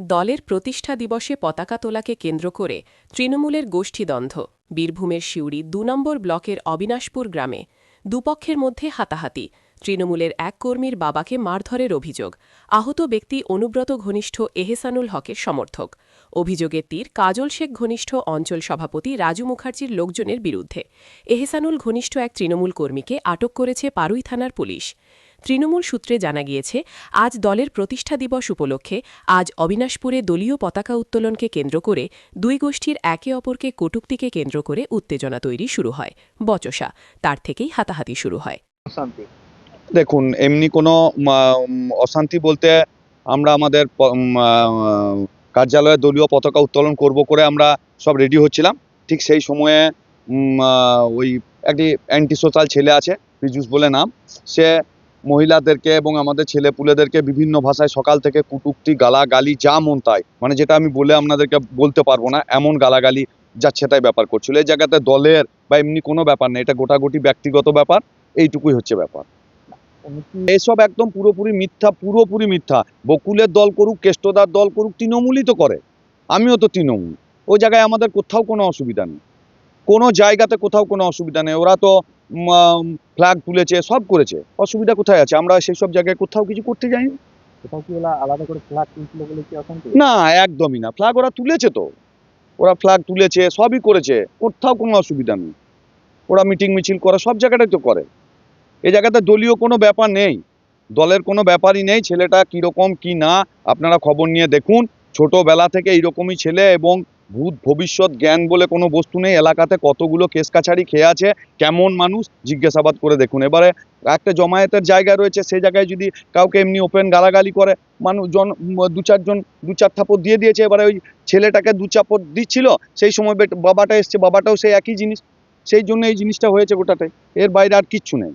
দলের প্রতিষ্ঠা দিবসে পতাকা তোলাকে কেন্দ্র করে তৃণমূলের গোষ্ঠীদ্বন্দ্ব। বীরভূমের সিউড়ি দু নম্বর ব্লকের অবিনাশপুর গ্রামে দুপক্ষের মধ্যে হাতাহাতি। তৃণমূলের এক কর্মীর বাবাকে মারধরের অভিযোগ। আহত ব্যক্তি অনুব্রত ঘনিষ্ঠ এহেসানুল হকের সমর্থক। অভিযোগের তীর কাজল শেখ ঘনিষ্ঠ অঞ্চল সভাপতি রাজু মুখার্জির লোকজনের বিরুদ্ধে। এহেসানুল ঘনিষ্ঠ এক তৃণমূল কর্মীকে আটক করেছে পারুই থানার পুলিশ। তৃণমূল সূত্রে জানা গিয়েছে আজ দলের প্রতিষ্ঠা দিবস উপলক্ষে আজ অবিনাশপুরে দলীয় পতাকা উত্তোলনকে কেন্দ্র করে দুই গোষ্ঠীর একে অপরকে কটুক্তিকে কেন্দ্র করে উত্তেজনা তৈরি শুরু হয় বচসা। তার থেকেই হাতাহাতি শুরু হয়। অশান্তি। দেখুন এমনি কোনো অশান্তি বলতে আমরা আমাদের কার্যালয়ে দলীয় পতাকা উত্তোলন করব করে আমরা সব রেডি হচ্ছিলাম। ঠিক সেই সময়ে ওই একটি অ্যান্টি সোশ্যাল ছেলে আছে পীযুষ বলে নাম সে মহিলাদেরকে এবং আমাদের ছেলে পুলেদেরকে বিভিন্ন ভাষায় সকাল থেকে কুটুক্তি, গালাগালি, যা মন তাই। মানে যেটা আমি বলে আপনাদেরকে বলতে পারব না, এমন গালাগালি যাচ্ছে তাই ব্যাপার করছিল। এই জায়গাতে দলের বা এমনি কোনো ব্যাপার নেই, এটা গোটাগুটি ব্যক্তিগত ব্যাপার, এইটুকুই হচ্ছে ব্যাপার। এসব একদম পুরোপুরি মিথ্যা পুরোপুরি মিথ্যা। বকুলের দল করুক, কেষ্টদার দল করুক, তৃণমূলই তো করে। আমিও তো তৃণমূল। ওই জায়গায় আমাদের কোথাও কোনো অসুবিধা নেই। কোনো জায়গাতে কোথাও কোনো অসুবিধা নেই। ওরা তো ফ্ল্যাগ তুলেছে সব করেছে। অসুবিধা কোথায় আছে? আমরা সেই সব জায়গায় কোথাও কিছু করতে কি আলাদা করে ফ্ল্যাগ তুলছিল বলে কি না একদমই না। ফ্ল্যাগ ওরা তুলেছে তো। ওরা ফ্ল্যাগ তুলেছে সবই করেছে। কোথাও কোনো অসুবিধা নেই। ওরা মিটিং মিছিল করে সব জায়গাটাই তো করে। এই জায়গাতে দলীয় কোনো ব্যাপার নেই। দলের কোনো ব্যাপারই নেই। ছেলেটা কীরকম কি না আপনারা খবর নিয়ে দেখুন। ছোটোবেলা থেকে এইরকমই ছেলে এবং ভূত ভবিষ্যৎ জ্ঞান বলে কোনো বস্তু নেই। এলাকাতে কতগুলো কেস কাছারি খেয়ে আছে, কেমন মানুষ? জিজ্ঞাসাবাদ করে দেখুন। এবারে একটা জমায়েতের জায়গা রয়েছে, সেই জায়গায় যদি কাউকে এমনি ওপেন গালাগালি করে, মানুষ জন, দু চারজন, দু চার থাপড় দিয়ে দিয়েছে, এবারে ওই ছেলেটাকে দু চাপড় দিচ্ছিল, সেই সময় বেট- বাবাটা এসছে, বাবাটাও সেই একই জিনিস। সেই জন্য এই জিনিসটা হয়েছে গোটাটাই। এর বাইরে আর কিচ্ছু নেই।